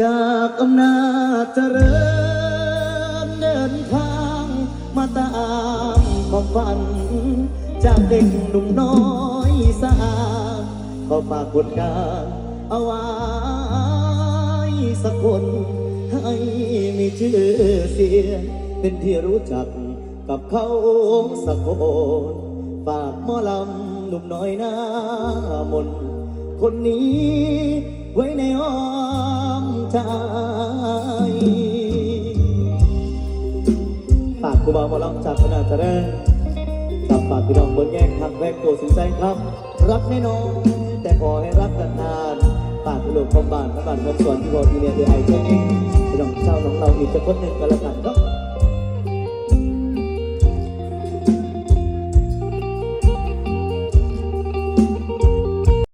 จากอำนาจเจริญเดินทางมาตามความฝัน จากเด็กหนุ่มน้อยสาดขอฝากผลงานเอาไว้สักคนให้มีชื่อเสียงเป็นที่รู้จักกับเขาสักคนฝากหมอลำหนุ่มน้อยหน้ามนต์ คนนี้ ไว้ในอ้อมใจฝากครูบาหมอลำจากคณะเจริญกับฝากพี่น้องบนแยกทางแวกตัวสินใจครับ รักแน่นอนแต่ขอให้รักกันนานๆฝากพี่ลูกของบ้านและบ้านของสวนที่บอกทีเรียนด้วยไอเจ้าเองพี่น้องเจ้าน้องเราอีกจะคนหนึ่งกันละกัน